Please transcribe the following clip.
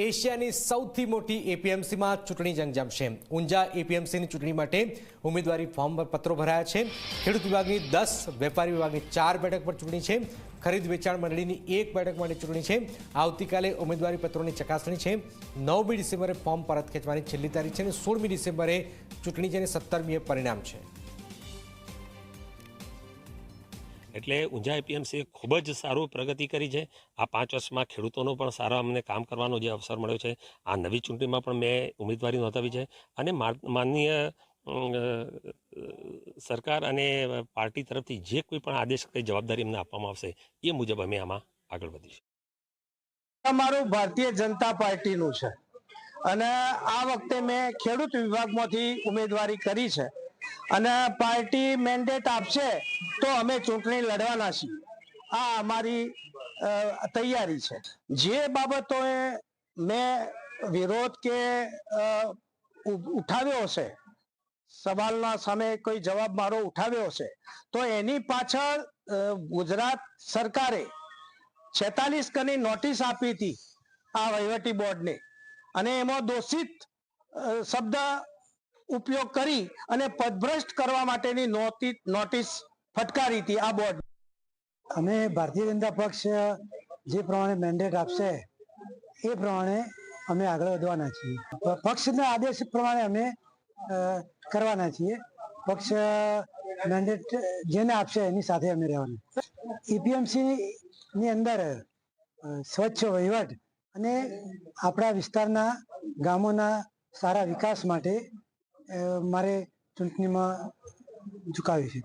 એશિયાની સૌથી મોટી એપીએમસીમાં ચૂંટણી જંગ જમશે ઊંઝા એપીએમસીની ચૂંટણી માટે ઉમેદવારી ફોર્મ પર પત્રો ભરાયા છે. ખેડૂત વિભાગની દસ, વેપારી વિભાગની ચાર બેઠક પર ચૂંટણી છે. ખરીદ વેચાણ મંડળીની એક બેઠક માટે ચૂંટણી છે. આવતીકાલે ઉમેદવારી પત્રોની ચકાસણી છે. નવમી ડિસેમ્બરે ફોર્મ પરત ખેંચવાની છેલ્લી તારીખ છે અને સોળમી ડિસેમ્બરે ચૂંટણી છે અને સત્તરમીએ પરિણામ છે. એટલે ઊંઝા એપીએમસીએ ખૂબ જ સારું પ્રગતિ કરી છે. આ પાંચ વર્ષમાં ખેડૂતોનો પણ સારા અમને કામ કરવાનો જે અવસર મળ્યો છે. આ નવી ચૂંટણીમાં પણ મેં ઉમેદવારી નોંધાવી છે. અને માનનીય સરકાર અને પાર્ટી તરફથી જે કોઈ પણ આદેશ કઈ જવાબદારી અમને આપવામાં આવશે, એ મુજબ અમે આમાં આગળ વધીશું. અમારું ભારતીય જનતા પાર્ટીનું છે. અને આ વખતે મેં ખેડૂત વિભાગમાંથી ઉમેદવારી કરી છે. અને પાર્ટી મેન્ડેટ આપશે તો અમે ચૂંટણી લડવાના છીએ. આ અમારી તૈયારી છે. જે બાબતોએ મેં વિરોધ કે ઉઠાવ્યો હશે, સવાલના સામે કોઈ જવાબ મારો ઉઠાવ્યો હશે, તો એની પાછળ ગુજરાત સરકારે છેતાલીસ કની નોટિસ આપી હતી આ વહીવટી બોર્ડને. અને એમાં દોષિત શબ્દ ઉપયોગ કરી અને પદભ્રષ્ટ કરવા માટેની નોટિસ ફટકારી હતી આ બોર્ડ. અમે ભારતીય જનતા પક્ષ જે પ્રમાણે મેન્ડેટ આપશે, એ પ્રમાણે અમે આગળ વધવાના છીએ. પક્ષના આદેશ પ્રમાણે અમે કરવાના છીએ. પક્ષ મેન્ડેટ જેને આપશે એની સાથે અમે રહેવાના. ઈપીએમસી ની અંદર સ્વચ્છ વહીવટ અને આપણા વિસ્તારના ગામોના સારા વિકાસ માટે મારે ચૂંટણીમાં ઝુકાવી છે.